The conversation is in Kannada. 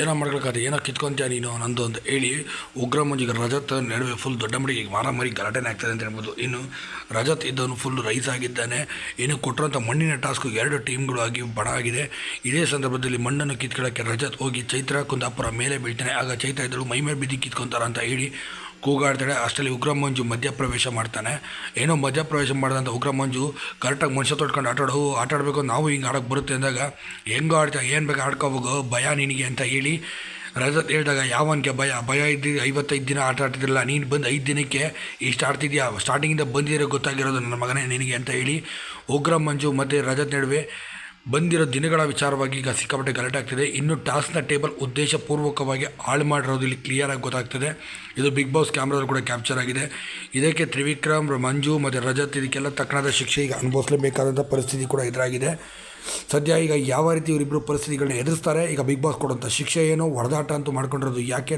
ಏನೋ ಮಾಡ್ಕೊಳ್ಕಾದ್ರೆ ಏನೋ ಕಿತ್ಕೊಂತೀಯ ನೀನು ನಂದು ಅಂತ ಹೇಳಿ ಉಗ್ರ ಮುಂಜಿಗೆ ರಜತ್ ನಡುವೆ ಫುಲ್ ದೊಡ್ಡ ಮಡಿಗೆ ಮಾರಾಮಾರಿ ಗಲಾಟೆನೇ ಆಗ್ತದೆ ಅಂತ ಹೇಳ್ಬೋದು. ಇನ್ನು ರಜತ್ ಇದ್ದವನು ಫುಲ್ ರೈಸ್ ಆಗಿದ್ದಾನೆ. ಇನ್ನು ಕೊಟ್ಟಿರೋಂಥ ಮಣ್ಣಿನ ಟಾಸ್ಕು ಎರಡು ಟೀಮ್ಗಳು ಆಗಿ ಬಣ ಆಗಿದೆ. ಇದೇ ಸಂದರ್ಭದಲ್ಲಿ ಮಣ್ಣನ್ನು ಕಿತ್ಕೊಳ್ಳೋಕ್ಕೆ ರಜತ್ ಹೋಗಿ ಚೈತ್ರ ಕುಂದಾಪುರ ಮೇಲೆ ಬೀಳ್ತಾನೆ. ಆಗ ಚೈತ್ರ ಇದ್ದಳು ಮೈ ಮೇಲೆ ಬಿದ್ದು ಕಿತ್ಕೊಂತಾರ ಅಂತ ಹೇಳಿ ಕೂಗಾಡ್ತಾಳೆ. ಅಷ್ಟರಲ್ಲಿ ಉಗ್ರ ಮಂಜು ಮಧ್ಯಪ್ರವೇಶ ಮಾಡ್ತಾನೆ. ಏನೋ ಮಧ್ಯಪ್ರವೇಶ ಮಾಡಿದಂಥ ಉಗ್ರ ಮಂಜು ಕರೆಕ್ಟಾಗಿ ಮನುಷ್ಯ ತೊಟ್ಕೊಂಡು ಆಟಾಡೋ ಆಟ ಆಡಬೇಕು ನಾವು ಹಿಂಗೆ ಆಡೋಕ್ಕೆ ಬರುತ್ತೆ ಅಂದಾಗ, ಹೆಂಗೋ ಆಡ್ತಾ, ಏನು ಬೇಕು ಆಡ್ಕೋಬೇಕು ಭಯ ನಿನಗೆ ಅಂತ ಹೇಳಿ ರಜತ್ ಹೇಳಿದಾಗ ಯಾವನಿಗೆ ಭಯ? ಭಯ ಇದ್ದು, ಐವತ್ತೈದು ದಿನ ಆಟ ಆಡ್ತಿದ್ದಿಲ್ಲ ನೀನು ಬಂದು ಐದು ದಿನಕ್ಕೆ ಇಷ್ಟು ಆಡ್ತಿದ್ಯಾ? ಸ್ಟಾರ್ಟಿಂಗಿಂದ ಬಂದಿರೋ ಗೊತ್ತಾಗಿರೋದು ನನ್ನ ಮಗನೇ ನಿನಗೆ ಅಂತ ಹೇಳಿ ಉಗ್ರ ಮಂಜು ಮತ್ತು ರಜತ್ ನಡುವೆ ಬಂದಿರೋ ದಿನಗಳ ವಿಚಾರವಾಗಿ ಈಗ ಸಿಕ್ಕಾಪಟ್ಟೆ ಗಲಾಟೆ ಆಗ್ತಿದೆ. ಇನ್ನು ಟಾಸ್ನ ಟೇಬಲ್ ಉದ್ದೇಶಪೂರ್ವಕವಾಗಿ ಹಾಳು ಮಾಡಿರೋದು ಇಲ್ಲಿ ಕ್ಲಿಯರಾಗಿ ಗೊತ್ತಾಗ್ತದೆ. ಇದು ಬಿಗ್ ಬಾಸ್ ಕ್ಯಾಮ್ರಾದಲ್ಲಿ ಕೂಡ ಕ್ಯಾಪ್ಚರ್ ಆಗಿದೆ. ಇದಕ್ಕೆ ತ್ರಿವಿಕ್ರಮ್, ಮಂಜು ಮತ್ತು ರಜತ್ ಇದಕ್ಕೆಲ್ಲ ತಕ್ಕನಾದ ಶಿಕ್ಷೆ ಈಗ ಅನುಭವಿಸಲೇಬೇಕಾದಂಥ ಪರಿಸ್ಥಿತಿ ಕೂಡ ಎದುರಾಗಿದೆ. ಸದ್ಯ ಈಗ ಯಾವ ರೀತಿ ಇವರಿಬ್ಬರು ಪರಿಸ್ಥಿತಿಗಳನ್ನ ಎದುರಿಸ್ತಾರೆ? ಈಗ ಬಿಗ್ ಬಾಸ್ ಕೊಡುವಂಥ ಶಿಕ್ಷೆ ಏನು, ಹೊಡೆದಾಟ ಅಂತೂ ಮಾಡ್ಕೊಂಡಿರೋದು ಯಾಕೆ?